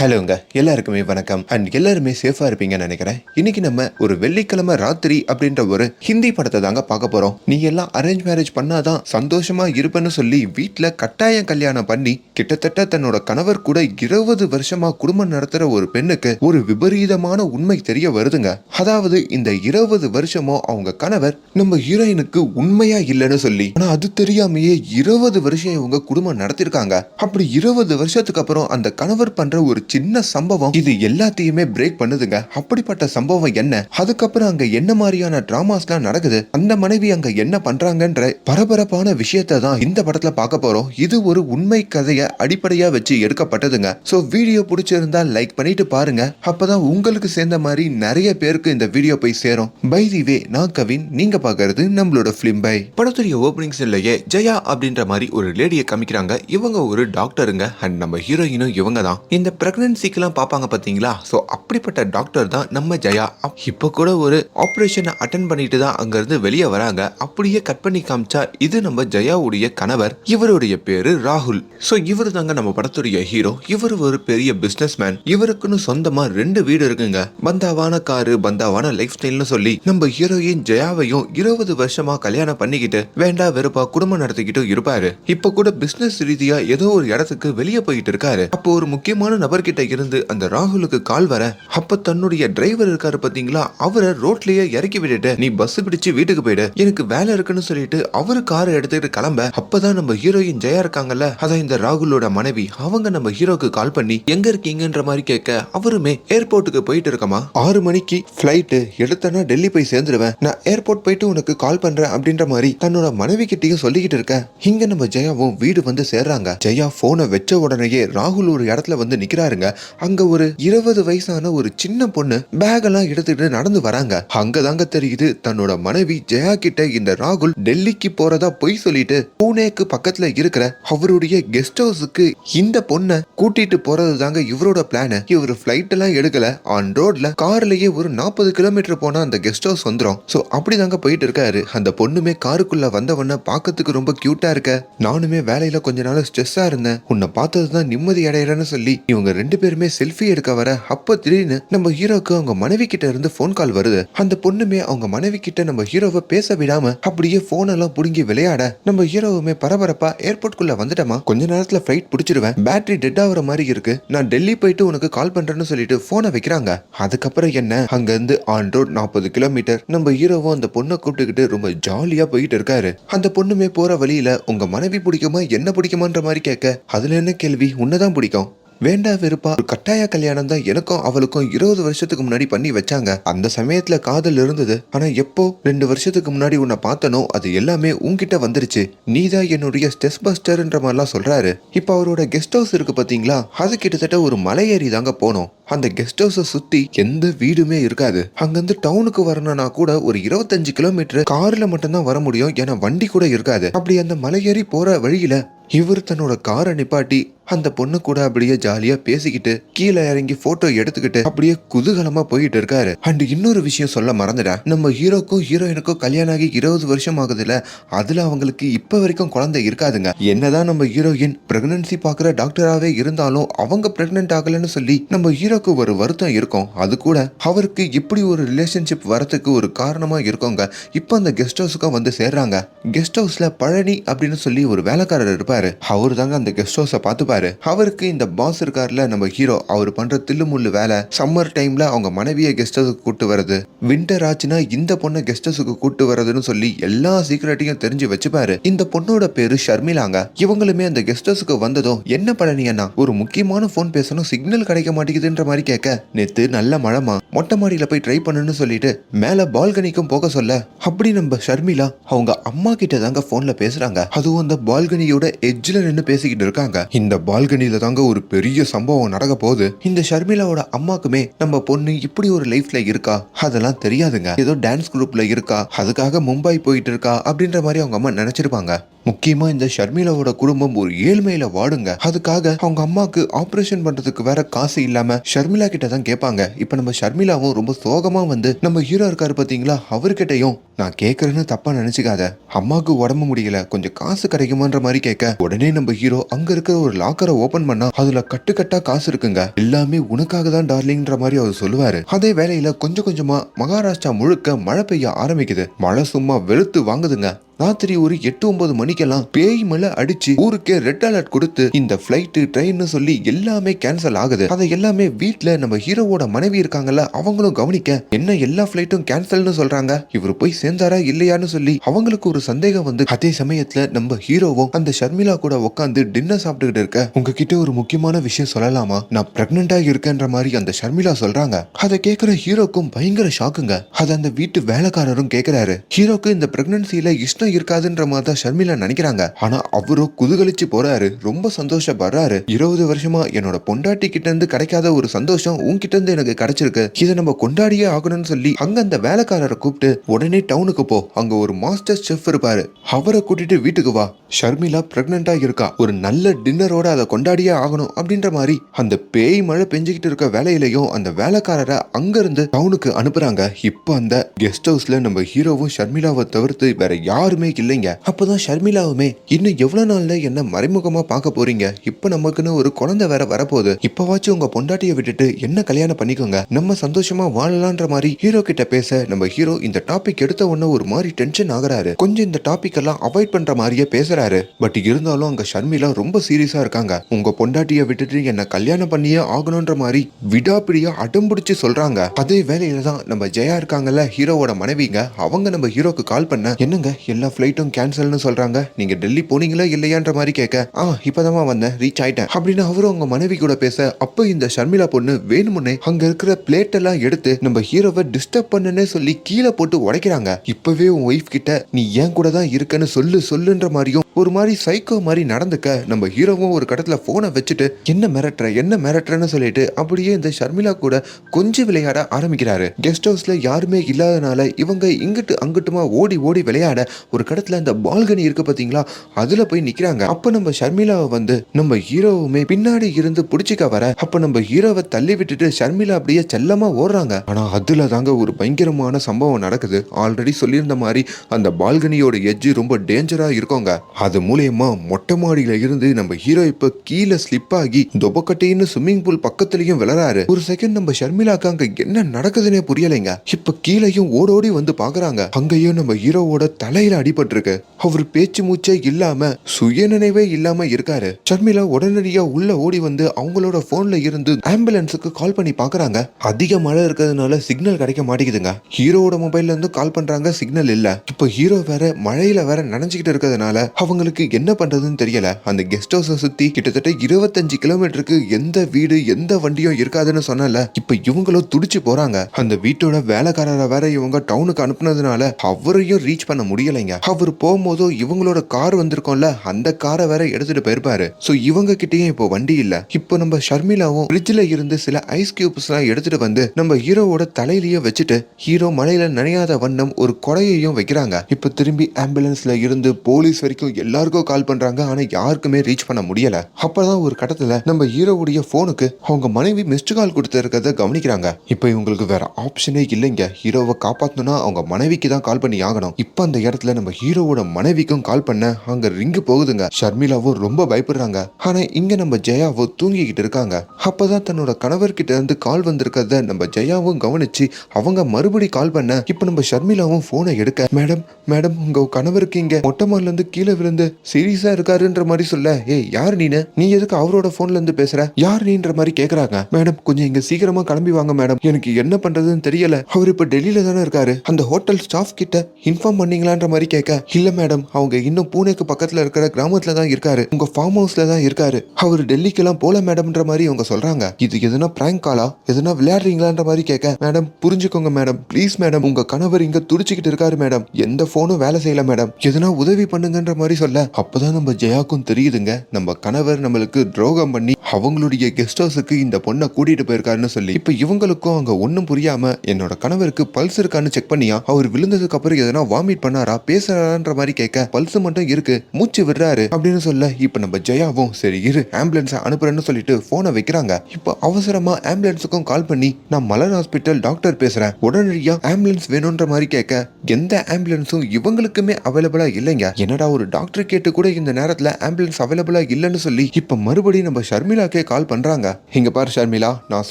ஹலோங்க எல்லாருக்குமே வணக்கம். அண்ட் எல்லாருமே சேஃபா இருப்பீங்கன்னு நினைக்கிறேன். இன்னைக்கு நம்ம ஒரு வெள்ளிக்கிழமை ராத்திரி அப்படின்ற ஒரு ஹிந்தி படத்தை தாங்க பார்க்க போறோம். நீ எல்லாம் அரேஞ்ச் மேரேஜ் பண்ணாதான் சந்தோஷமா இருப்பேன்னு சொல்லி வீட்டில் கட்டாயம் கல்யாணம் பண்ணி கிட்டத்தட்ட தன்னோட கணவர் கூட இருபது வருஷமா குடும்பம் நடத்துற ஒரு பெண்ணுக்கு ஒரு விபரீதமான உண்மை தெரிய வருதுங்க. அதாவது இந்த இருபது வருஷமோ அவங்க கணவர் நம்ம ஹீரோயினுக்கு உண்மையா இல்லைன்னு சொல்லி ஆனா அது தெரியாமையே இருபது வருஷம் இவங்க குடும்பம் நடத்திருக்காங்க. அப்படி இருபது வருஷத்துக்கு அப்புறம் அந்த கணவர் பண்ற ஒரு சின்ன சம்பவம். இது எல்லாத்தையுமே பிரேக் பண்ணுதுங்க. அப்படிப்பட்ட சம்பவம் என்ன? அதுக்கப்புறம் அங்க என்ன மாதிரியான டிராமாஸ்லாம் நடக்குது? அந்த மனைவி அங்க என்ன பண்றாங்கன்ற பரபரப்பான விஷயத்த தான் இந்த படத்துல பார்க்க போறோம். இது ஒரு உண்மை கதையை அடிப்படையா வச்சு எடுக்கப்பட்டதுங்க. சோ வீடியோ பிடிச்சிருந்தா லைக் பண்ணிட்டு பாருங்க. அப்பதான் உங்களுக்கு சேர்ந்த மாதிரி நிறைய பேருக்கு இந்த வீடியோ போய் சேரும். பை தி வே நான் கவின். நீங்க பாக்குறது நம்மளோட பிலிம் பை படத்துடைய ஓப்பனிங் சீன்லயே ஜெயா அப்படின்ற மாதிரி ஒரு லேடியை காமிக்கிறாங்க. இவங்க ஒரு டாக்டருங்க அண்ட் நம்ம ஹீரோயினும் இவங்க தான் இந்த பிரெக்னன்சிக்கெல்லாம் பார்ப்பாங்க பாத்தீங்களா ஸோ அப்படிப்பட்ட டாக்டர் தான் நம்ம ஜெயா. இப்போ கூட ஒரு ஆப்ரேஷனை அட்டன் பண்ணிட்டு தான் அங்கேருந்து வெளியே வராங்க. அப்படியே கட் பண்ணி காமிச்சா இது நம்ம ஜெயாவுடைய கணவர். இவருடைய பேரு ராகுல். ஸோ இவர் தாங்க நம்ம படத்துடைய ஹீரோ இவர் ஒரு பெரிய பிசினஸ் மேன் இவருக்குன்னு சொந்தமா ரெண்டு வீடு இருக்குங்க. பந்தாவான காரு பந்தாவான லைஃப் ஸ்டைல்னு சொல்லி நம்ம ஹீரோயின் ஜெயாவையும் இருபது வருஷமா கல்யாணம் பண்ணிக்கிட்டு வேண்டா வெறுப்பா குடும்பம் நடத்திக்கிட்டு இருப்பாரு. இப்ப கூட பிசினஸ் ரீதியா ஏதோ ஒரு இடத்துக்கு வெளியே போயிட்டு இருக்காரு. அப்போ ஒரு முக்கியமான நபர்கிட்ட கிட்ட இருந்து அந்த ராகுலுக்கு கால் வர அப்ப தன்னுடைய டிரைவர் இருக்காரு பாத்தீங்களா? அவரை ரோட்லயே இறக்கி விட்டுட்டு நீ பஸ் பிடிச்சு வீட்டுக்கு போயிடு. எனக்கு வேலை இருக்குன்னு சொல்லிட்டு அவரு காரை எடுத்துக்கிட்டு கிளம்ப. அப்பதான் நம்ம ஹீரோயின் ஜெயா இருக்காங்கல்ல? அதான் இந்த ராகுலோட மனைவி. அவங்க நம்ம ஹீரோக்கு கால் பண்ணி எங்க இருக்கீங்கன்ற மாதிரி கேட்க அவருமே ஏர்போர்ட்டுக்கு போயிட்டு இருக்கமா? ஆறு மணிக்கு ஃபிளைட்டு எடுத்தனா டெல்லி போய் சேர்ந்துருவேன். நான் ஏர்போர்ட் போயிட்டு உனக்கு கால் பண்றேன் அப்படின்ற மாதிரி தன்னோட மனைவி கிட்டயும் சொல்லிக்கிட்டு இருக்க. இங்க நம்ம ஜெயாவும் வீடு வந்து சேர்றாங்க. ஜெயா போனை வச்ச உடனேயே ராகுல் ஒரு இடத்துல வந்து நிக்கிறாருங்க. அங்க ஒரு இருபது வயசான ஒரு சின்ன பொண்ணு பேக் எல்லாம் எடுத்துட்டு நடந்து வராங்க. அங்கதாங்க தெரியுது தன்னோட மனைவி ஜெயா கிட்ட இந்த ராகுல் டெல்லிக்கு போறதா பொய் சொல்லிட்டு பூனேக்கு பக்கத்துல இருக்கிற அவருடைய கெஸ்ட் ஹவுஸுக்கு இந்த பொண்ணை கூட்டிட்டு போறது தாங்க இவரோட பிளான் இவர் ஃபிளைட் எல்லாம் எடுக்கல. ஆன் ரோட்ல கார்லயே ஒரு நாற்பது கிலோமீட்டர் போனா அந்த கெஸ்ட் ஹவுஸ் வந்துரும். சோ அப்படிதாங்க போயிட்டு இருக்காரு. அந்த பொண்ணுமே காருக்குள்ள வந்தவன பாக்கிறதுக்கு ரொம்ப கியூட்டா இருக்க. நானுமே வேலையில கொஞ்ச நாள் ஸ்ட்ரெஸ்ஸா இருந்தேன். உன்னை பார்த்ததுதான் நிம்மதி அடையிறேன்னு சொல்லி இவங்க ரெண்டு பேருமே செல்ஃபி எடுக்க வர அப்ப திடீர்னு நம்ம ஹீரோக்கு அவங்க மனைவி கிட்ட இருந்து ஃபோன் கால் வருது. அந்த பொண்ணுமே அவங்க மனைவி கிட்ட நம்ம ஹீரோவை பேச விடாம அப்படியே போன் எல்லாம் புடுங்கி விளையாட நம்ம ஹீரோவுமே பரபரப்பா ஏர்போர்ட் குள்ள வந்துட்டமா? கொஞ்ச நேரத்துல ஃபிளைட் பிடிச்சிருவேன். பேட்டரி டெட் ஆகுற மாதிரி இருக்கு. நான் டெல்லி போயிட்டு உனக்கு கால் பண்றேன்னு சொல்லிட்டு போனை வைக்கிறாங்க. அதுக்கப்புறம் என்ன? அங்க இருந்து ஆன் ரோட் நாற்பது கிலோமீட்டர் நம்ம ஹீரோவும் அந்த பொண்ணை கூப்பிட்டுக்கிட்டு ரொம்ப ஜாலியா போயிட்டு இருக்காரு. அந்த பொண்ணுமே போற வழியில உங்க மனைவி பிடிக்குமா? என்ன பிடிக்குமான்ற மாதிரி கேட்க அதுல என்ன கேள்வி? உன்னதான் பிடிக்கும். வேண்டா வெறுப்பா. ஒரு கட்டாய கல்யாணம் தான் எனக்கும் அவளுக்கும் இருபது வருஷத்துக்கு முன்னாடி பண்ணி வச்சாங்க. அந்த சமயத்துல காதல் இருந்தது. ஆனா எப்போ ரெண்டு வருஷத்துக்கு முன்னாடி உன்னை பார்த்தனோ அது எல்லாமே உன்கிட்ட வந்துருச்சு. நீதான் என்னுடைய ஸ்டெஸ் பஸ்டர்ன்ற மாதிரிலாம் சொல்றாரு. இப்போ அவரோட கெஸ்ட் ஹவுஸ் இருக்கு பாத்தீங்களா? அது கிட்டத்தட்ட ஒரு மலை ஏறி தாங்க போனோம். அந்த கெஸ்ட் ஹவுஸை சுத்தி எந்த வீடுமே இருக்காது. அங்கிருந்து டவுனுக்கு வரணும்னா கூட ஒரு இருபத்தஞ்சு கிலோமீட்டர் கார்ல மட்டும்தான் வர முடியும். ஏன்னா வண்டி கூட இருக்காது. அப்படி அந்த மலை ஏறி போற வழியில இவர் தன்னோட காரை நிப்பாட்டி அந்த பொண்ணு கூட அப்படியே ஜாலியா பேசிக்கிட்டு கீழே இறங்கி போட்டோ எடுத்துக்கிட்டு அப்படியே குதூகலமா போயிட்டு இருக்காரு. அண்ட் இன்னொரு விஷயம் சொல்ல மறந்துட்டேன். நம்ம ஹீரோக்கும் ஹீரோயினுக்கும் கல்யாணம் ஆகி இருபது வருஷம் ஆகுதுல அதுல அவங்களுக்கு இப்ப வரைக்கும் குழந்தை இருக்காதுங்க. என்னதான் நம்ம ஹீரோயின் பிரெக்னன்சி பாக்குற டாக்டராவே இருந்தாலும் அவங்க பிரெக்னென்ட் ஆகலன்னு சொல்லி நம்ம ஹீரோக்கு ஒரு வருத்தம் இருக்கும். அது கூட அவருக்கு இப்படி ஒரு ரிலேஷன்ஷிப் வரத்துக்கு ஒரு காரணமா இருக்கோங்க. இப்போ அந்த கெஸ்ட் ஹவுஸுக்கும் வந்து சேர்றாங்க. கெஸ்ட் ஹவுஸ்ல பழனி அப்படின்னு சொல்லி ஒரு வேலைக்காரர் இருப்பாரு. அவர் தாங்க அந்த கெஸ்ட் ஹவுஸை பார்த்துப்பாரு. அவருக்கு இந்த பாஸ் இருக்கார்ல நம்ம ஹீரோ அவர் பண்ற தில்லுமுள்ளு வேலை சம்மர் டைம்ல அவங்க மனைவியை கெஸ்ட் ஹவுஸுக்கு கூட்டு வர்றது வின்டர் ஆச்சுன்னா இந்த பொண்ணை கெஸ்ட் ஹவுஸுக்கு கூட்டு வர்றதுன்னு சொல்லி எல்லா சீக்கிரட்டையும் தெரிஞ்சு வச்சுப்பாரு. இந்த பொண்ணோட பேரு ஷர்மிளாங்க. இவங்களுமே அந்த கெஸ்ட் ஹவுஸுக்கு வந்ததும் என்ன பழனி அண்ணா ஒரு முக்கியமான ஃபோன் பேசணும் சிக்னல் கிடைக்க மாட்டேங்குதுன்ற மாதிரி கேட்க. நேத்து நல்ல மழைமா மொட்டை மாடியில போய் ட்ரை பண்ணுன்னு சொல்லிட்டு மேல பால்கனிக்கும் போக சொல்ல. அப்படி நம்ம ஷர்மிளா அவங்க அம்மா கிட்ட தாங்க போன்ல பேசுறாங்க. அதுவும் அந்த பால்கனியோட எட்ஜ்ல நின்னு பேசிக்கிட்டு இருக்காங்க. இந்த பால்கனியில தாங்க ஒரு பெரிய சம்பவம் நடக்க போகுது. இந்த ஷர்மிளாவோட அம்மாக்குமே நம்ம பொண்ணு இப்படி ஒரு லைஃப்ல இருக்கா? அதெல்லாம் தெரியாதுங்க. ஏதோ டான்ஸ் குரூப்ல இருக்கா? அதுக்காக மும்பை போயிட்டு இருக்கா? அப்படின்ற மாதிரி அவங்க அம்மா நினைச்சிருப்பாங்க. முக்கியமா இந்த ஷர்மிளாவோட குடும்பம் ஒரு ஏழ்மையில வாடுங்க. அதுக்காக அவங்க அம்மாக்கு ஆபரேஷன் பண்றதுக்கு வேற காசு இல்லாம ஷர்மிளா கிட்ட தான் கேட்பாங்க. இப்ப நம்ம ஷர்மிளாவும் ரொம்ப சோகமா வந்து நம்ம ஹீரோ இருக்காரு பாத்தீங்களா? அவர்கிட்டயும் நான் கேட்கறேன்னு தப்பா நினைச்சுக்காத. அம்மாக்கு உடம்பு முடியல கொஞ்சம் காசு கிடைக்குமான்ற மாதிரி கேட்க உடனே நம்ம ஹீரோ அங்க இருக்கிற ஒரு லாக்கரை ஓபன் பண்ணா அதுல கட்டுக்கட்டா காசு இருக்குங்க. எல்லாமே உனக்காக தான் டார்லிங்ன்ற மாதிரி அவர் சொல்லுவாரு. அதே வேலையில கொஞ்சம் கொஞ்சமா மகாராஷ்டிரா முழுக்க மழை பெய்ய ஆரம்பிக்குது. மழை சும்மா வெளுத்து வாங்குதுங்க. ராத்திரி ஒரு எட்டு ஒன்பது மணிக்கெல்லாம் பேய் மலை அடிச்சு ஊருக்கே ரெட் அலர்ட் கொடுத்து இந்த ஃபிளைட் ட்ரெயின் சொல்லி எல்லாமே கேன்சல் ஆகுது. அதை எல்லாமே வீட்டுல நம்ம ஹீரோவோட மனைவி இருக்காங்கல்ல அவங்களும் கவனிக்க என்ன எல்லா பிளைட்டும் கேன்சல்னு சொல்றாங்க? இவர் போய் சேர்ந்தாரா இல்லையான்னு சொல்லி அவங்களுக்கு ஒரு சந்தேகம் வந்து அதே சமயத்துல நம்ம ஹீரோவும் அந்த ஷர்மிளா கூட உட்காந்து டின்னர் சாப்பிட்டுக்கிட்டு இருக்க. உங்ககிட்ட ஒரு முக்கியமான விஷயம் சொல்லலாமா? நான் பிரெக்னண்டா இருக்கேன்ற மாதிரி அந்த ஷர்மிளா சொல்றாங்க. அதை கேட்கிற ஹீரோக்கும் பயங்கர ஷாக்குங்க அதை அந்த வீட்டு வேலைக்காரரும் கேக்குறாரு. ஹீரோக்கு இந்த பிரெக்னன்சியில இஷ்டம் இருக்காதுன்ற மாதிரி தான் ஷர்மிளா நினைக்கிறாங்க. ஆனா அவரோ குதுகலிச்சு போறாரு. ரொம்ப சந்தோஷப்படுறாரு. இருபது வருஷமா என்னோட பொண்டாட்டி கிட்ட இருந்து கிடைக்காத ஒரு சந்தோஷம் உன்கிட்ட இருந்து எனக்கு கிடைச்சிருக்கு. இதை நம்ம கொண்டாடியே ஆகணும்னு சொல்லி அங்க அந்த வேலைக்காரரை கூப்பிட்டு உடனே டவுனுக்கு போ. அங்க ஒரு மாஸ்டர் செஃப் இருப்பாரு. அவரை கூட்டிட்டு வீட்டுக்கு வா. ஷர்மிளா பிரெக்னண்டா இருக்கா. ஒரு நல்ல டின்னரோட அதை கொண்டாடியே ஆகணும் அப்படின்ற மாதிரி அந்த பேய் மழை பெஞ்சுக்கிட்டு இருக்க வேலையிலையும் அந்த வேலைக்காரரை அங்க இருந்து டவுனுக்கு அனுப்புறாங்க. இப்போ அந்த கெஸ்ட் ஹவுஸ்ல நம்ம ஹீரோவும் ஷர்மிளாவை தவிர்த்து வேற யாருமே இல்லைங்க. அப்பதான் ஷர்மிளாவுமே இன்னும் எவ்வளவு நாள்ல என்ன மறைமுகமா பார்க்க போறீங்க? இப்ப நமக்குன்னு ஒரு குழந்தை வேற வரப்போகுது. இப்பவாச்சும் உங்க பொண்டாட்டியை விட்டுட்டு என்ன கல்யாணம் பண்ணிக்கோங்க. நம்ம சந்தோஷமா வாழலான்ற மாதிரி ஹீரோ கிட்ட பேச நம்ம ஹீரோ இந்த டாபிக் எடுத்த உடனே ஒரு மாதிரி டென்ஷன் ஆகுறாரு. கொஞ்சம் இந்த டாபிக் எல்லாம் அவாய்ட் பண்ற மாதிரியே பேசுறாரு. பட் இருந்தாலும் அங்க ஷர்மிளா ரொம்ப சீரியஸா இருக்காங்க. உங்க பொண்டாட்டியை விட்டுட்டு என்ன கல்யாணம் பண்ணியே ஆகணும்ன்ற மாதிரி விடாப்பிடியா அடம்பிடிச்சு சொல்றாங்க. அதே வேலையில தான் நம்ம ஜெயா இருக்காங்கல்ல ஹீரோவோட மனைவிங்க. அவங்க நம்ம ஹீரோக்கு கால் பண்ண என்னங்க எல்லா ஃப்ளைட்டும் கேன்சல்னு சொல்றாங்க. நீங்க டெல்லி போனீங்களா இல்லையான்ற மாதிரி கேட்க ஆ இப்போதாம்மா வந்தேன். ரீச் ஆயிட்டேன். அப்படின்னு அவரும் அவங்க மனைவி கூட பேச அப்போ இந்த ஷர்மிளா பொண்ணு வேணுமுன்னே அங்க இருக்கிற பிளேட் எல்லாம் எடுத்து நம்ம ஹீரோவை டிஸ்டர்ப் பண்ணுன்னே சொல்லி கீழே போட்டு உடைக்கிறாங்க. இப்பவே உன் ஒய்ஃப் கிட்ட நீ ஏன் கூட தான் இருக்கன்னு சொல்லு சொல்லுன்ற மாதிரியும் ஒரு மாதிரி சைக்கோ மாதிரி நடந்துக்க. நம்ம ஹீரோவும் ஒரு கடத்துல போனை வச்சுட்டு என்ன மிரட்டுற என்ன மிரட்டுறன்னு சொல்லிட்டு அப்படியே இந்த ஷர்மிளா கூட கொஞ்சம் விளையாட ஆரம்பிக்கிறாரு. கெஸ்ட் ஹவுஸ்ல யாருமே இல்லாதனால இவங்க இங்கிட்டு அங்கிட்டுமா ஓடி ஓடி விளையாட ஒரு கடத்துல இந்த பால்கனி இருக்கு பாத்தீங்களா? அதுல போய் நிக்கிறாங்க. அப்ப நம்ம ஷர்மிளாவை வந்து நம்ம ஹீரோவுமே பின்னாடி இருந்து பிடிச்சிக்க வர அப்ப நம்ம ஹீரோவை தள்ளி விட்டுட்டு ஷர்மிளா அப்படியே செல்லமா ஓடுறாங்க. ஆனா அதுல தாங்க ஒரு பயங்கரமான சம்பவம் நடக்குது. ஆல்ரெடி சொல்லியிருந்த மாதிரி அந்த பால்கனியோட எஜ்ஜு ரொம்ப டேஞ்சரா இருக்கோங்க. அது மூலயமா மொட்டை மாடியில இருந்து நம்ம ஹீரோ இப்ப கீழே ஸ்லிப் ஆகி தொபக்கட்டைன்னு ஸ்விம்மிங் பூல் பக்கத்துலயும் விளராரு ஒரு செகண்ட் நம்ம ஷர்மிளாக்கு அங்க என்ன நடக்குதுன்னே புரியலைங்க. இப்ப கீழேயும் ஓடோடி வந்து பாக்குறாங்க. அங்கேயும் நம்ம ஹீரோவோட தலையில அடிபட்டிருக்கு. அவர் பேச்சு மூச்சே இல்லாம சுயநினைவே இல்லாம இருக்காரு. ஷர்மிளா உடனடியா உள்ள ஓடி வந்து அவங்களோட போன்ல இருந்து ஆம்புலன்ஸுக்கு கால் பண்ணி பாக்குறாங்க. அதிக மழை இருக்கிறதுனால சிக்னல் கிடைக்க மாட்டேங்குதுங்க. ஹீரோவோட மொபைல்ல இருந்து கால் பண்றாங்க சிக்னல் இல்ல. இப்போ ஹீரோ வேற மழையில வேற நனைஞ்சுக்கிட்டு இருக்கிறதுனால அவங்களுக்கு என்ன பண்றதுன்னு தெரியல. அந்த கெஸ்ட் ஹவுஸை சுத்தி கிட்டத்தட்ட இருபத்தஞ்சு கிலோமீட்டருக்கு எந்த வீடு எந்த வண்டியும் இருக்காதுன்னு சொன்னல இப்ப இவங்களும் துடிச்சு போறாங்க. அந்த வீட்டோட வேலைக்காரரை வேற இவங்க டவுனுக்கு அனுப்புனதுனால அவரையும் ரீச் பண்ண முடியலைங்க. அவர் போகும்போதோ இவங்களோட கார் வந்திருக்கோம்ல அந்த காரை வேற எடுத்துட்டு போயிருப்பாரு. சோ இவங்க கிட்டயும் இப்போ வண்டி இல்ல. இப்போ நம்ம ஷர்மிளாவும் பிரிட்ஜ்ல இருந்து சில ஐஸ் கியூப்ஸ் எல்லாம் எடுத்துட்டு வந்து நம்ம ஹீரோவோட தலையிலேயே வச்சுட்டு ஹீரோ மலையில நனையாத வண்ணம் ஒரு கொடையையும் வைக்கிறாங்க. இப்போ திரும்பி ஆம்புலன்ஸ்ல இருந்து போலீஸ் வரைக்கும் எல்லாருக்கும் கால் பண்றாங்க. ஆனா யாருக்குமே ரீச் பண்ண முடியல. அப்பதான் ஒரு கட்டத்துல நம்ம ஹீரோவுடைய போனுக்கு அவங்க மனைவி மிஸ்டு கால் கொடுத்திருக்கிறத கவனிக்கிறாங்க. இப்போ இவங்களுக்கு வேற ஆப்ஷனே இல்லைங்க. ஹீரோவை காப்பாத்தணும்னா அவங்க மனைவிக்கு தான் கால் பண்ணி ஆகணும். இப்போ அந்த இடத்துல நம்ம ஹீரோவோட மனைவிக்கும் கால் பண்ண அங்க ரிங்கு போகுதுங்க. ஷர்மிளாவும் ரொம்ப பயப்படுறாங்க. ஆனா இங்க நம்ம ஜெயாவோ தூங்கிக்கிட்டு இருக்காங்க. அப்பதான் தன்னோட கணவர்கிட்ட இருந்து கால் வந்திருக்கிறத நம்ம ஜெயாவும் கவனிச்சு அவங்க மறுபடி கால் பண்ண இப்போ நம்ம ஷர்மிளாவும் போனை எடுக்க மேடம் மேடம் உங்க கணவருக்கு இங்க மொட்டை இருந்து கீழே விழுந்து சீரியஸா இருக்காருன்ற மாதிரி சொல்ல. ஏய் யார் நீனு? நீ எதுக்கு அவரோட போன்ல இருந்து பேசுற? யார் நீன்ற மாதிரி கேக்குறாங்க. மேடம் கொஞ்சம் இங்க சீக்கிரமா கிளம்பி வாங்க மேடம். எனக்கு என்ன பண்றதுன்னு தெரியல. அவர் இப்ப டெல்லியில தானே இருக்காரு. அந்த ஹோட்டல் ஸ்டாஃப் கிட்ட இன்ஃபார்ம் பண்ணீங்களான்ற மாதிரி கேட்க இல்ல மேடம் அவங்க இன்னும் பூனேக்கு பக்கத்துல இருக்கிற கிராமத்துல தான் இருக்காரு. உங்க ஃபார்ம் ஹவுஸ்ல தான் இருக்காரு. அவர் டெல்லிக்கெல்லாம் போல மேடம்ன்ற மாதிரி அவங்க சொல்றாங்க. இது எதுனா பிராங்க் காலா எதுனா விளையாடுறீங்களான்ற மாதிரி கேட்க மேடம் புரிஞ்சுக்கோங்க மேடம் ப்ளீஸ் மேடம் உங்க கணவர் இங்க துடிச்சுக்கிட்டு இருக்காரு மேடம் எந்த போனும் வேலை செய்யல மேடம் எதுனா உதவி பண்ணுங்கன்ற மாதிரி சொல்ல. அப்பதான் நம்ம ஜெயாக்கும் தெரியுதுங்க. நம்ம கணவர் நம்மளுக்கு துரோகம் பண்ணி அவங்களுடைய கெஸ்ட் ஹவுஸுக்கு இந்த பொண்ணை கூட்டிட்டு போயிருக்காருன்னு சொல்லி இப்ப இவங்களுக்கும் அங்க ஒண்ணும் புரியாம என்னோட கணவருக்கு பல்ஸ் இருக்கான்னு செக் பண்ணியா? அவர் விழுந்ததுக்கு அப்புறம் எதனா வாமிட் பண்ணாரா? பேச பேசுறான்ற மாதிரி கேட்க பல்ஸ் மட்டும் இருக்கு மூச்சு விடுறாரு அப்படின்னு சொல்ல இப்ப நம்ம ஜெயாவும் சரி இரு ஆம்புலன்ஸை அனுப்புறேன்னு சொல்லிட்டு போனை வைக்கிறாங்க. இப்போ அவசரமா ஆம்புலன்ஸுக்கும் கால் பண்ணி நான் மலர் ஹாஸ்பிட்டல் டாக்டர் பேசுறேன். உடனடியா ஆம்புலன்ஸ் வேணும்ன்ற மாதிரி கேட்க எந்த ஆம்புலன்ஸும் இவங்களுக்குமே அவைலபிளா இல்லைங்க. என்னடா ஒரு டாக்டர் கேட்டு கூட இந்த நேரத்துல ஆம்புலன்ஸ் அவைலபிளா இல்லைன்னு சொல்லி இப்ப மறுபடியும் நம்ம ஷர்மிளாக்கே கால் பண்றாங்க. இங்க பாரு ஷர்மிளா நான்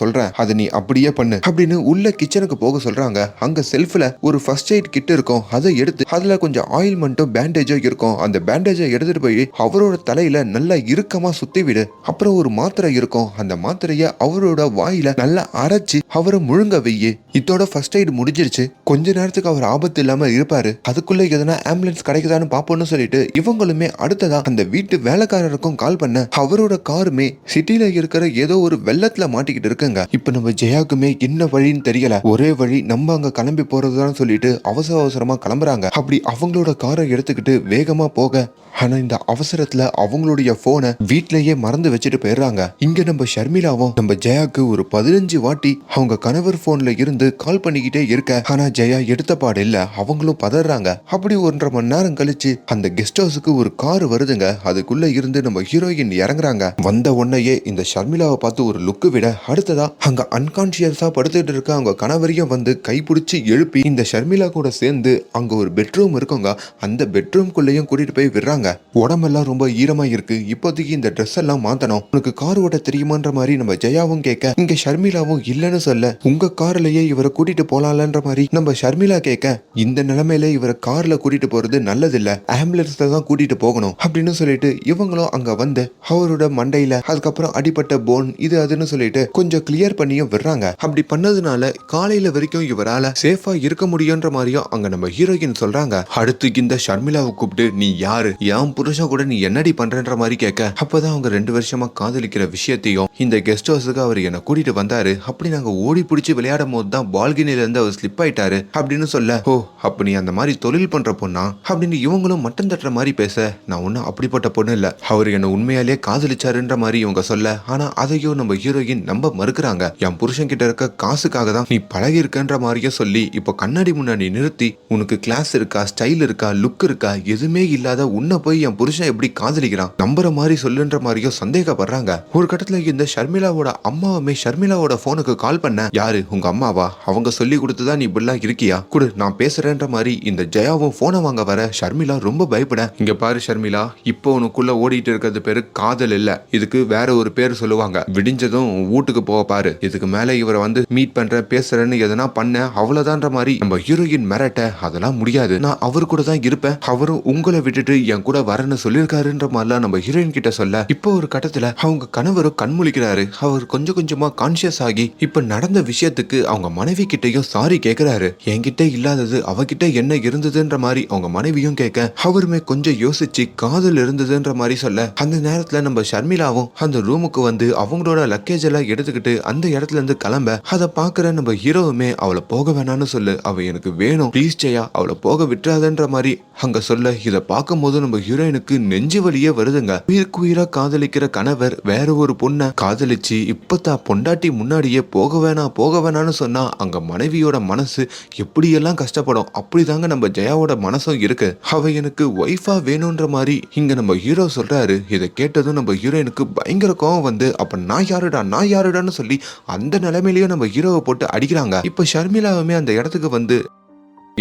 சொல்றேன் அதை நீ அப்படியே பண்ணு அப்படின்னு உள்ள கிச்சனுக்கு போக சொல்றாங்க. அங்க செல்ஃப்ல ஒரு ஃபர்ஸ்ட் எய்ட் கிட் இருக்கும். அதை எடுத்து அதுல கொஞ்சம் ஆயில்மெண்ட்டும் பேண்டேஜோ இருக்கும். அந்த பேண்டேஜை எடுத்துட்டு போய் அவரோட தலையில நல்லா இறுக்கமா சுத்தி விடு. அப்புறம் ஒரு மாத்திரை இருக்கும். அந்த மாத்திரைய அவரோட வாயில நல்லா அரைச்சு அவரை முழுங்க வெய்யு இதோட ஃபர்ஸ்ட் எய்ட் முடிஞ்சிருச்சு. கொஞ்ச நேரத்துக்கு அவர் ஆபத்து இல்லாம இருப்பாரு. அதுக்குள்ள எதனா ஆம்புலன்ஸ் கிடைக்குதான்னு பாப்போம்னு சொல்லிட்டு இவங்களுமே அடுத்ததா அந்த வீட்டு வேலைக்காரருக்கும் கால் பண்ண அவரோட காருமே சிட்டில இருக்கிற ஏதோ ஒரு வெள்ளத்துல மாட்டிக்கிட்டு இருக்குங்க. இப்ப நம்ம ஜெயாக்குமே என்ன வழின்னு தெரியல. ஒரே வழி நம்ம அங்க கிளம்பி போறதுதான் சொல்லிட்டு அவசர அவசரமா கிளம்புறாங்க. அப்படி அவங்க அவங்களோட காரை எடுத்துக்கிட்டு வேகமா போக ஆனா இந்த அவசரத்துல அவங்களுடைய போனை வீட்லயே மறந்து வச்சுட்டு போயிடுறாங்க. இங்க நம்ம ஷர்மிளாவும் நம்ம ஜெயாக்கு ஒரு பதினஞ்சு வாட்டி அவங்க கணவர் போன்ல இருந்து கால் பண்ணிக்கிட்டே இருக்க ஆனா ஜெயா எடுத்த பாடு இல்ல அவங்களும் பதறாங்க. அப்படி ஒன்றரை மணி நேரம் கழிச்சு அந்த கெஸ்ட் ஹவுஸுக்கு ஒரு கார் வருதுங்க. அதுக்குள்ள இருந்து நம்ம ஹீரோயின் இறங்குறாங்க. வந்த உடனேயே இந்த ஷர்மிளாவை பார்த்து ஒரு லுக்கு விட அடுத்ததா அங்க அன்கான்சியஸா படுத்துட்டு இருக்க அவங்க கணவரையும் வந்து கைப்பிடிச்சு எழுப்பி இந்த ஷர்மிளா கூட சேர்ந்து அங்க ஒரு பெட்ரூம் இருக்கு. இருக்குங்க அந்த பெட்ரூம்குள்ளேயும் கூட்டிட்டு போய் விடுறாங்க. உடம்பெல்லாம் ரொம்ப ஈரமா இருக்கு இப்போதைக்கு இந்த ட்ரெஸ் எல்லாம் மாத்தணும். உனக்கு கார் ஓட்ட தெரியுமான்ற மாதிரி நம்ம ஜெயாவும் கேட்க இங்க ஷர்மிளாவும் இல்லைன்னு சொல்ல உங்க கார்லயே இவரை கூட்டிட்டு போலாம்லன்ற மாதிரி நம்ம ஷர்மிளா கேட்க இந்த நிலைமையில இவரை கார்ல கூட்டிட்டு போறது நல்லதில்ல. ஆம்புலன்ஸ்ல தான் கூட்டிட்டு போகணும் அப்படின்னு சொல்லிட்டு இவங்களும் அங்க வந்து அவரோட மண்டையில அதுக்கப்புறம் அடிப்பட்ட போன் இது அதுன்னு சொல்லிட்டு கொஞ்சம் கிளியர் பண்ணியும் விடுறாங்க. அப்படி பண்ணதுனால காலையில வரைக்கும் இவரால சேஃபா இருக்க முடியும்ன்ற மாதிரியும் அங்க நம்ம ஹீரோயின் சொல்றாங்க. அடுத்து இந்த ஷர்மிளாவை கூப்பிட்டு நீ யாரு? என் புருஷன் கூட நீ என்னடி பண்றன்ற மாதிரி கேட்க. அப்பதான் அவங்க ரெண்டு வருஷமா காதலிக்கிற விஷயத்தையும் இந்த கெஸ்ட் ஹவுஸுக்கு அவர் என்ன கூட்டிட்டு வந்தாரு. அப்படி நாங்க ஓடி பிடிச்சி விளையாடும் போது தான் பால்கனில இருந்து அவர் ஸ்லிப் ஆயிட்டாரு அப்படின்னு சொல்ல ஓ அப்ப நீ அந்த மாதிரி தொழில் பண்ற பொண்ணா? அப்படின்னு இவங்களும் மட்டம் தட்டுற மாதிரி பேச நான் ஒன்னும் அப்படிப்பட்ட பொண்ணு இல்ல. அவர் என்ன உண்மையாலே காதலிச்சாருன்ற மாதிரி இவங்க சொல்ல ஆனா அதையும் நம்ம ஹீரோயின் நம்ப மறுக்கிறாங்க. என் புருஷன் கிட்ட இருக்க காசுக்காக தான் நீ பழகி இருக்கன்ற மாதிரியே சொல்லி இப்போ கண்ணாடி முன்னாடி நிறுத்தி உனக்கு கிளாஸ் இருக்கா? ஸ்டைல் இருக்கா லுக் இருக்கா எதுவுமே இல்லாத உன்னை போய் என் புருஷன் எப்படி காதலிக்கிறான்? நம்புற மாதிரி சொல்லுன்ற மாதிரியோ சந்தேகப்படுறாங்க. ஒரு கட்டத்துல இந்த ஷர்மிளாவோட அம்மாவுமே ஷர்மிளாவோட போனுக்கு கால் பண்ண யாரு உங்க அம்மாவா? அவங்க சொல்லி கொடுத்துதான் நீ இப்படிலாம் இருக்கியா? குடு நான் பேசுறேன்ற மாதிரி இந்த ஜெயாவும் போனை வாங்க வர ஷர்மிளா ரொம்ப பயப்பட இங்க பாரு ஷர்மிளா இப்போ உனக்குள்ள ஓடிட்டு இருக்கிறது பேரு காதல் இல்ல. இதுக்கு வேற ஒரு பேர் சொல்லுவாங்க. விடிஞ்சதும் வீட்டுக்கு போக பாரு. இதுக்கு மேல இவரை வந்து மீட் பண்ற பேசுறேன்னு எதனா பண்ண அவ்வளவுதான்ற மாதிரி நம்ம ஹீரோயின் மிரட்ட அதெல்லாம் முடியாது. நான் அவர் அவர் கூட தான் இருப்பேன். அவரும் உங்களை விட்டுட்டு என் கூட வரேன்னு சொல்லியிருக்காருன்ற மாதிரிலாம் நம்ம ஹீரோயின் கிட்ட சொல்ல இப்போ ஒரு கட்டத்துல அவங்க கணவரும் கண்முழிக்கிறாரு. அவர் கொஞ்சம் கொஞ்சமா கான்சியஸ் ஆகி இப்ப நடந்த விஷயத்துக்கு அவங்க மனைவி கிட்டயும் சாரி கேக்குறாரு. என்கிட்ட இல்லாதது அவகிட்ட என்ன இருந்ததுன்ற மாதிரி அவங்க மனைவியும் கேட்க அவருமே கொஞ்சம் யோசிச்சு காதல் இருந்ததுன்ற மாதிரி சொல்ல அந்த நேரத்துல நம்ம ஷர்மிளாவும் அந்த ரூமுக்கு வந்து அவங்களோட லக்கேஜ் எல்லாம் எடுத்துக்கிட்டு அந்த இடத்துல இருந்து கிளம்ப அதை பாக்குற நம்ம ஹீரோவுமே அவளை போக வேணாம்னு சொல்லு. அவ எனக்கு வேணும். ப்ளீஸ் ஜெயா அவளை போக விட்டுறாதன்ற மாதிரி அங்க சொல்ல இதை பார்க்கும்போது நம்ம ஹீரோயினுக்கு நெஞ்சு வழியே வருதுங்க. உயிருக்கு உயிரா காதலிக்கிற கணவர் வேற ஒரு பொண்ணை காதலிச்சு இப்பதான் பொண்டாட்டி முன்னாடியே போக வேணாம் போக வேணாம்னு சொன்னா அங்க மனைவியோட மனசு எப்படியெல்லாம் கஷ்டப்படும் அப்படிதாங்க நம்ம ஜெயாவோட மனசும் இருக்கு. அவ எனக்கு ஒய்ஃபா வேணும்ன்ற மாதிரி இங்க நம்ம ஹீரோ சொல்றாரு. இதை கேட்டதும் நம்ம ஹீரோயினுக்கு பயங்கர கோவம் வந்து அப்ப நான் யாருடா நான் யாருடான்னு சொல்லி அந்த நிலைமையிலயும் நம்ம ஹீரோவை போட்டு அடிக்கிறாங்க. இப்ப ஷர்மிலாவுமே அந்த இடத்துக்கு வந்து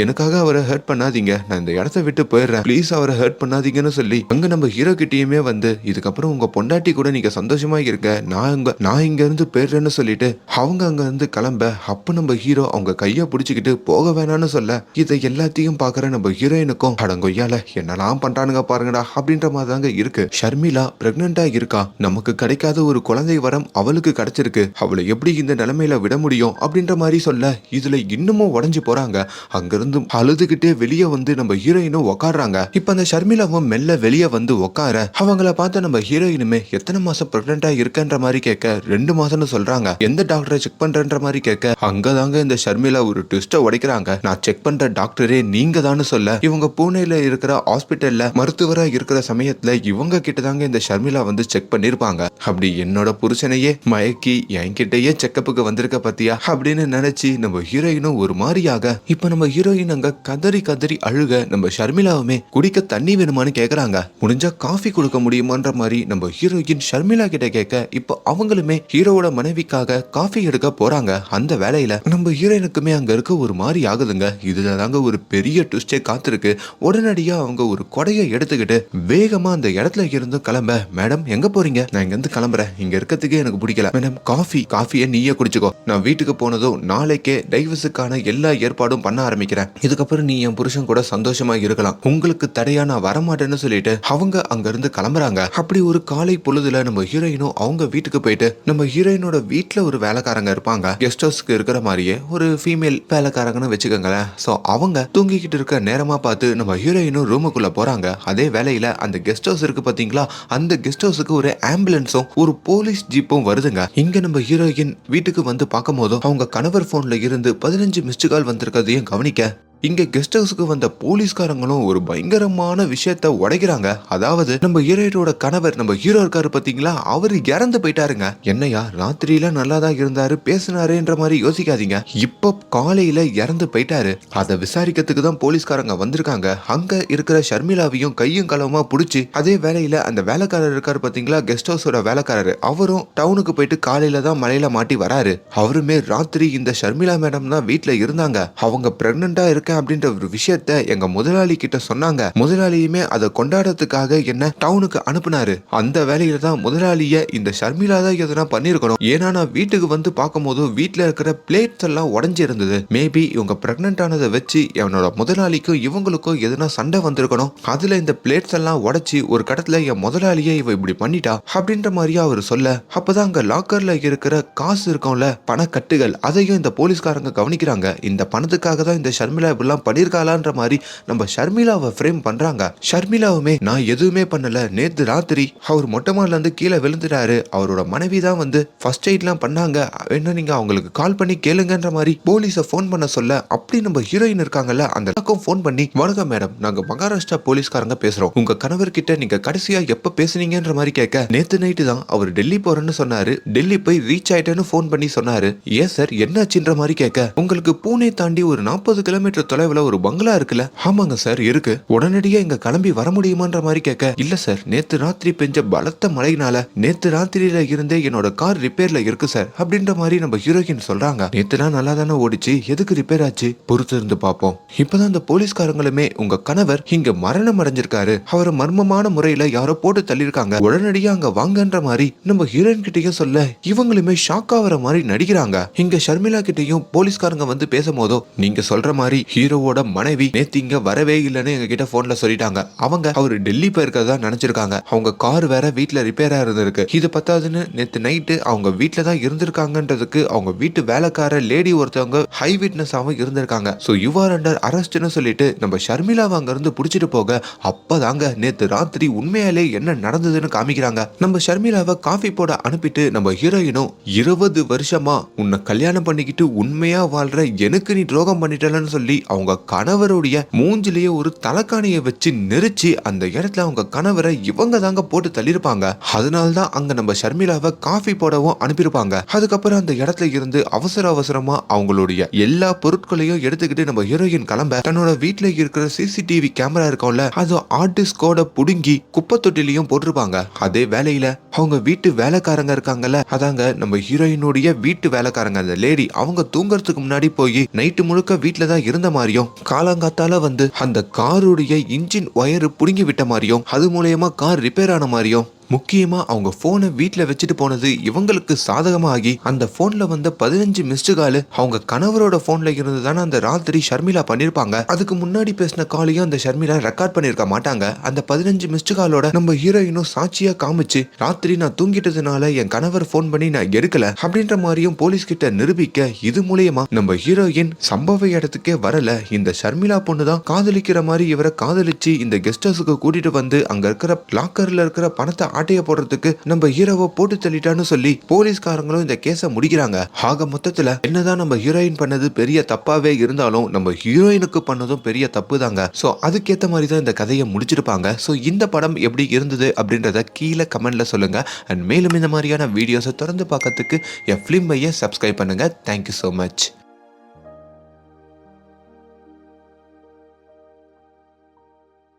எனக்காக அவரை ஹர்ட் பண்ணாதீங்க. நான் இந்த இடத்த விட்டு போயிடுறேன். ப்ளீஸ் அவரை ஹர்ட் பண்ணாதீங்கன்னு சொல்லி அங்க நம்ம ஹீரோ கிட்டயுமே வந்து இதுக்கப்புறம் உங்க பொண்டாட்டி கூட நீங்க சந்தோஷமா இருக்க நான் இங்க நான் இங்க இருந்து போயிடுறேன்னு சொல்லிட்டு அவங்க அங்க இருந்து கிளம்ப அப்ப நம்ம ஹீரோ அவங்க கைய பிடிச்சிக்கிட்டு போக வேணாம்னு சொல்ல இதை எல்லாத்தையும் பாக்குற நம்ம ஹீரோயினுக்கும் அடங்கொய்யால என்னெல்லாம் பண்றானுங்க பாருங்கடா அப்படின்ற மாதிரி தாங்க இருக்கு. ஷர்மிளா பிரெக்னண்டா இருக்கா? நமக்கு கிடைக்காத ஒரு குழந்தை வரம் அவளுக்கு கிடைச்சிருக்கு. அவளை எப்படி இந்த நிலைமையில விட முடியும் அப்படின்ற மாதிரி சொல்ல இதுல இன்னமும் உடஞ்சு போறாங்க. அங்கிருந்து அழுதுகிட்டே வெளியே வந்து நம்ம ஹீரோயினும் உக்காடுறாங்க இப்ப அந்த ஷர்மிளாவும் மெல்ல வெளியே வந்து உட்கார அவங்கள பார்த்து நம்ம ஹீரோயினுமே எத்தனை மாசம் பிரெக்னண்டா இருக்கன்ற மாதிரி கேட்க ரெண்டு மாசம்னு சொல்றாங்க. எந்த டாக்டரை செக் பண்றன்ற மாதிரி கேட்க அங்கதாங்க இந்த ஷர்மிளா ஒரு ட்விஸ்ட உடைக்கிறாங்க. நான் செக் பண்ற டாக்டரே நீங்க தான் சொல்ல இவங்க பூனேல இருக்கிற ஹாஸ்பிட்டல்ல மருத்துவரா இருக்கிற சமயத்துல இவங்க கிட்ட தாங்க இந்த ஷர்மிளா வந்து செக் பண்ணிருப்பாங்க. அப்படி என்னோட புருஷனையே மயக்கி என்கிட்டயே செக்கப்புக்கு வந்திருக்க பத்தியா? அப்படின்னு நினைச்சு நம்ம ஹீரோயினும் ஒரு மாதிரியாக இப்ப நம்ம ஹீரோயின் ஹீரோயின் கதறி கதறி அழுக நம்ம ஷர்மிளாவுமே குடிக்க தண்ணி வேணுமான்னு கேக்குறாங்க. முடிஞ்சா காஃபி கொடுக்க முடியுமான்ற மாதிரி நம்ம ஹீரோயின் ஷர்மிளா கிட்ட கேட்க இப்போ அவங்களுமே ஹீரோவோட மனைவிக்காக காஃபி எடுக்க போறாங்க. அந்த வேலையில நம்ம ஹீரோயினுக்குமே அங்க இருக்க ஒரு மாதிரி ஆகுதுங்க. இதுல தாங்க ஒரு பெரிய ட்விஸ்டே காத்திருக்கு. உடனடியா அவங்க ஒரு கொடையை எடுத்துக்கிட்டு வேகமா அந்த இடத்துல இருந்து கிளம்ப மேடம் எங்க போறீங்க? நான் இங்க இருந்து கிளம்புறேன். இங்க இருக்கிறதுக்கே எனக்கு பிடிக்கல. மேடம் காஃபி காஃபியை நீயே குடிச்சுக்கோ. நான் வீட்டுக்கு போனதும் நாளைக்கே டைவர்ஸுக்கான எல்லா ஏற்பாடும் பண்ண ஆரம்பிக்கிறேன். இதுக்கப்புறம் நீ என் புருஷன் கூட சந்தோஷமா இருக்கலாம். உங்களுக்கு தடையா நான் வரமாட்டேன்னு சொல்லிட்டு அவங்க அங்க இருந்து கிளம்புறாங்க. அப்படி ஒரு காலை பொழுதுல நம்ம ஹீரோயினும் அவங்க வீட்டுக்கு போயிட்டு நம்ம ஹீரோயினோட வீட்டுல ஒரு வேலைக்காரங்க இருப்பாங்க. கெஸ்ட் ஹவுஸ்க்கு இருக்கிற மாதிரியே ஒரு ஃபீமேல் வேலைக்காரங்கன்னு வச்சுக்கோங்களேன். ஸோ அவங்க தூங்கிக்கிட்டு இருக்க நேரமா பார்த்து நம்ம ஹீரோயினும் ரூமுக்குள்ள போறாங்க. அதே வேலையில அந்த கெஸ்ட் ஹவுஸ் இருக்கு பாத்தீங்களா? அந்த கெஸ்ட் ஹவுஸுக்கு ஒரு ஆம்புலன்ஸும் ஒரு போலீஸ் ஜீப்பும் வருதுங்க. இங்க நம்ம ஹீரோயின் வீட்டுக்கு வந்து பார்க்கும் போதும் அவங்க கணவர் போன்ல இருந்து பதினஞ்சு மிஸ்டு கால் வந்திருக்கிறதையும் கவனிக்க இங்க கெஸ்ட் ஹவுஸுக்கு வந்த போலீஸ்காரங்களும் ஒரு பயங்கரமான விஷயத்த உடைக்கிறாங்க. அதாவது நம்ம ஹீரோயினோட கணவர் நம்ம ஹீரோ இருக்காரு பாத்தீங்களா அவர் இறந்து போயிட்டாருங்க. என்னையா ராத்திரியில நல்லா தான் இருந்தாரு பேசினாருன்ற மாதிரி யோசிக்காதீங்க. இப்போ காலையில இறந்து போயிட்டாரு. அதை விசாரிக்கிறதுக்கு தான் போலீஸ்காரங்க வந்திருக்காங்க. அங்க இருக்கிற ஷர்மிளாவையும் கையும் களவுமா புடிச்சு அதே வேலையில அந்த வேலைக்காரர் இருக்காரு பாத்தீங்களா கெஸ்ட் ஹவுஸோட வேலைக்காரர். அவரும் டவுனுக்கு போயிட்டு காலையில தான் மலையில மாட்டி வராரு. அவருமே ராத்திரி இந்த ஷர்மிளா மேடம் தான் வீட்டில் இருந்தாங்க. அவங்க பிரெக்னண்டா இருக்கேன் அப்படின்ற ஒரு விஷயத்த எங்க முதலாளி கிட்ட சொன்னாங்க. முதலாளியுமே அதை கொண்டாடுறதுக்காக என்ன டவுனுக்கு அனுப்புனாரு. அந்த வேலையில தான் முதலாளிய இந்த ஷர்மிளா தான் எதனா பண்ணிருக்கணும். ஏன்னா நான் வீட்டுக்கு வந்து பார்க்கும்போது வீட்டுல இருக்கிற பிளேட்ஸ் எல்லாம் உடஞ்சி இருந்தது. மேபி இவங்க பிரெக்னென்ட் ஆனதை வச்சு என்னோட முதலாளிக்கும் இவங்களுக்கும் எதனா சண்டை வந்திருக்கணும். அதுல இந்த பிளேட்ஸ் எல்லாம் உடைச்சி ஒரு கடத்துல என் முதலாளியே இவ இப்படி பண்ணிட்டா அப்படின்ற மாதிரியா அவர் சொல்ல. அப்பதான் அங்க லாக்கர்ல இருக்கிற காசு இருக்கும்ல பணக்கட்டுகள் அதையும் இந்த போலீஸ்காரங்க கவனிக்கிறாங்க. இந்த பணத்துக்காக தான் இந்த ஷர்மிளா அப்படிலாம் பண்ணியிருக்காளான்ற மாதிரி நம்ம ஷர்மிளாவை ஃப்ரேம் பண்றாங்க. ஷர்மிளாவுமே நான் எதுவுமே பண்ணல. நேத்து ராத்திரி அவர் மொட்டை மாடில இருந்து கீழே விழுந்துட்டாரு. அவரோட மனைவி தான் வந்து ஃபர்ஸ்ட் எய்ட்லாம் பண்ணாங்க. என்ன நீங்க அவங்களுக்கு கால் பண்ணி கேளுங்கன்ற மாதிரி போலீஸை ஃபோன் பண்ண சொல்ல அப்படி நம்ம ஹீரோயின் இருக்காங்கல்ல அந்த பக்கம் ஃபோன் பண்ணி வணக்கம் மேடம் நாங்க மகாராஷ்டிரா போலீஸ்காரங்க பேசுறோம். உங்க கணவர்கிட்ட நீங்க கடைசியா எப்ப பேசுனீங்கன்ற மாதிரி கேட்க நேத்து நைட்டு தான் அவர் டெல்லி போறேன்னு சொன்னாரு. டெல்லி போய் ரீச் ஆயிட்டேன்னு ஃபோன் பண்ணி சொன்னாரு. ஏன் சார் என்னாச்சுன்ற மாதிரி கேட்க உங்களுக்கு பூனே தாண்டி ஒரு நாற்பது கிலோமீட்டர் தொலைவுல ஒரு பங்களா இருக்குல்ல? ஆமாங்க சார் இருக்கு. உடனடியாக இங்க கிளம்பி வர முடியுமான்ற மாதிரி கேட்க இல்ல சார் நேத்து ராத்திரி பெஞ்ச பலத்த மழையினால நேத்து ராத்திரியில இருந்தே என்னோட கார் ரிப்பேர்ல இருக்கு சார் அப்படின்ற மாதிரி நம்ம ஹீரோயின் சொல்றாங்க. நேத்துலாம் நல்லா தானே ஓடிச்சு எதுக்கு ரிப்பேர் ஆச்சு? பொறுத்து இருந்து பார்ப்போம் இப்பதான் அந்த போலீஸ்காரங்களுமே உங்க கணவர் இங்க மரணம் அடைஞ்சிருக்காரு. அவரை மர்மமான முறையில யாரோ போட்டு தள்ளியிருக்காங்க. உடனடியா அங்க வாங்கன்ற மாதிரி நம்ம ஹீரோயின் கிட்டயும் சொல்ல இவங்களுமே ஷாக் ஆகிற மாதிரி நடிக்கிறாங்க. இங்க ஷர்மிளா கிட்டயும் போலீஸ்காரங்க வந்து பேசும்போதோ நீங்க சொல்ற மாதிரி ஹீரோவோட மனைவி நேத்து இங்க வரவே இல்லைன்னு எங்க கிட்ட போன்ல சொல்லிட்டாங்க. அவங்க அவர் டெல்லி போயிருக்கிறதா நினைச்சிருக்காங்க. அவங்க கார் வேற வீட்டுல ரிப்பேரா இருந்திருக்கு. இது பத்தாதுன்னு நேத்து நைட்டு அவங்க வீட்டுல தான் இருந்திருக்காங்கன்றதுக்கு அவங்க வீட்டு வேலைக்கார லேடி ஒருத்தவங்க ஹை விட்னஸாவும் இருந்திருக்காங்க. ஸோ யுவர் அண்டர் அரெஸ்ட்னு சொல்லிட்டு நம்ம ஷர்மிளாவை அங்க இருந்து புடிச்சிட்டு போக அப்பதாங்க நேத்து ராத்திரி உண்மையாலே என்ன நடந்ததுன்னு காமிக்கிறாங்க. நம்ம ஷர்மிளாவை காஃபி போட அனுப்பிட்டு நம்ம ஹீரோயினும் இருபது வருஷமா உன்னை கல்யாணம் பண்ணிக்கிட்டு உண்மையா வாழ்ற எனக்கு நீ துரோகம் பண்ணிட்டலன்னு சொல்லி அவங்க கணவருடைய மூஞ்சிலேயே ஒரு தலைக்காணியை வச்சு நெரிச்சு அந்த இடத்துல அவங்க கணவரை இவங்க தாங்க போட்டு தள்ளியிருப்பாங்க. அதனால தான் அங்க நம்ம ஷர்மிளாவை காஃபி போடவும் அனுப்பியிருப்பாங்க. அதுக்கப்புறம் அந்த இடத்துல இருந்து அவசர அவசரமா அவங்களுடைய எல்லா பொருட்களையும் எடுத்துக்கிட்டு நம்ம ஹீரோயின் கிளம்ப தன்னோட வீட்டுல இருக்கிற சிசிடிவி கேமரா இருக்கும்ல அது ஆர்டிஸ்ட் கோட புடுங்கி குப்பை தொட்டிலையும் போட்டிருப்பாங்க. அதே வேலையில அவங்க வீட்டு வேலைக்காரங்க இருக்காங்கல்ல அதாங்க நம்ம ஹீரோயினுடைய வீட்டு வேலைக்காரங்க. அந்த லேடி அவங்க தூங்குறதுக்கு முன்னாடி போய் நைட்டு முழுக்க வீட்டுல தான் இருந்த மாதிரியும் காலங்காத்தால வந்து அந்த காருடைய இன்ஜின் ஒயரு புடுங்கி விட்ட மாதிரியும் அது மூலயமா கார் ரிப்பேர் ஆன மாதிரியும் முக்கியமா அவங்க போனை வீட்டில் வச்சுட்டு போனது இவங்களுக்கு சாதகமாகி அந்த போன்ல வந்த பதினஞ்சு மிஸ்டு கால் அவங்க கணவரோட போன்ல இருந்து தானே அந்த ராத்திரி ஷர்மிளா பண்ணிருப்பாங்க. அதுக்கு முன்னாடி பேசின காலையும் அந்த ஷர்மிளா ரெக்கார்ட் பண்ணிருக்க மாட்டாங்க. அந்த பதினஞ்சு மிஸ்டு காலோட நம்ம ஹீரோயினும் சாட்சியா காமிச்சு ராத்திரி நான் தூங்கிட்டதுனால என் கணவர் போன் பண்ணி நான் எடுக்கல அப்படின்ற மாதிரியும் போலீஸ் கிட்ட நிரூபிக்க இது மூலியமா நம்ம ஹீரோயின் சம்பவ இடத்துக்கே வரல. இந்த ஷர்மிளா பொண்ணு தான் காதலிக்கிற மாதிரி இவரை காதலிச்சு இந்த கெஸ்ட் ஹவுஸுக்கு கூட்டிட்டு வந்து அங்க இருக்கிற லாக்கர்ல இருக்கிற பணத்தை ஆட்டைய போடுறதுக்கு நம்ம ஹீரோவை போட்டு தள்ளிட்டான்னு சொல்லி போலீஸ்காரங்களும் இந்த கேஸை முடிக்கிறாங்க. ஆக மொத்தத்துல என்னதான் நம்ம ஹீரோயின் பண்ணது பெரிய தப்பாவே இருந்தாலும் நம்ம ஹீரோயினுக்கு பண்ணதும் பெரிய தப்பு தாங்க ஸோ அதுக்கேற்ற மாதிரி தான் இந்த கதையை முடிச்சிருப்பாங்க. ஸோ இந்த படம் எப்படி இருந்தது அப்படின்றத கீழே கமெண்ட்ல சொல்லுங்க. அண்ட் மேலும் இந்த மாதிரியான வீடியோஸை தொடர்ந்து பார்க்கறதுக்கு என் ஃபிலிம் பையை சப்ஸ்கிரைப் பண்ணுங்க. Thank you so much